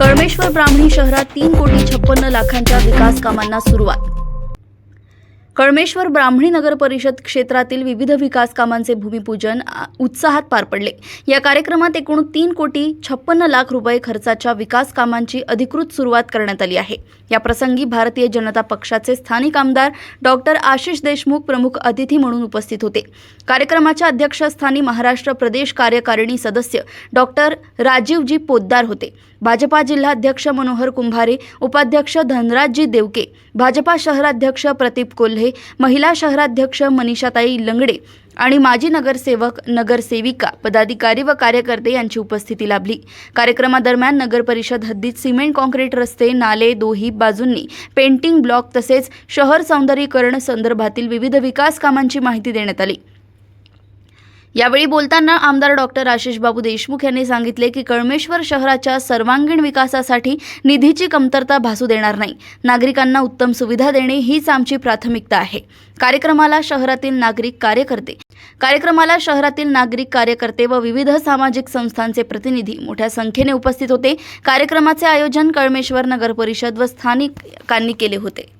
कळमेश्वर ब्राह्मणी शहरात तीन कोटी छप्पन्न लाखांच्या विकास कामांना सुरुवात. कळमेश्वर ब्राह्मणी नगर परिषद क्षेत्रातील विविध विकास कामांचे भूमिपूजन उत्साहात पार पडले. या कार्यक्रमात एकूण तीन कोटी छप्पन्न लाख रुपये खर्चाच्या विकास कामांची अधिकृत सुरुवात करण्यात आली आहे. या प्रसंगी भारतीय जनता पक्षाचे स्थानिक आमदार डॉक्टर आशिष देशमुख प्रमुख अतिथी म्हणून उपस्थित होते. कार्यक्रमाच्या अध्यक्षस्थानी महाराष्ट्र प्रदेश कार्यकारिणी सदस्य डॉक्टर राजीवजी पोद्दार होते. भाजपा जिल्हाध्यक्ष मनोहर कुंभारे उपाध्यक्ष धनराजजी देवके भाजपा शहराध्यक्ष प्रदीप कोल्हे महिला शहराध्यक्ष मनीषाताई लंगडे आणि माजी नगरसेवक नगरसेविका पदाधिकारी व कार्यकर्ते यांची उपस्थिती लाभली. कार्यक्रमादरम्यान नगर परिषद हद्दीत सिमेंट कॉन्क्रीट रस्ते नाले दोही बाजूंनी पेंटिंग ब्लॉक तसेच शहर सौंदर्यीकरण संदर्भातील विविध विकास कामांची माहिती देण्यात आली. यावेळी बोलताना आमदार डॉक्टर आशिष बाबू देशमुख यांनी सांगितले की कळमेश्वर शहराच्या सर्वांगीण विकासासाठी निधीची कमतरता भासू देणार नाही. नागरिकांना उत्तम सुविधा देणे हीच आमची प्राथमिकता आहे. कार्यक्रमाला शहरातील नागरिक कार्यकर्ते कार्यक्रमाला शहरातील नागरिक कार्यकर्ते व विविध सामाजिक संस्थांचे प्रतिनिधी मोठ्या संख्येने उपस्थित होते. कार्यक्रमाचे आयोजन कळमेश्वर नगर परिषद व स्थानिकांनी केले होते.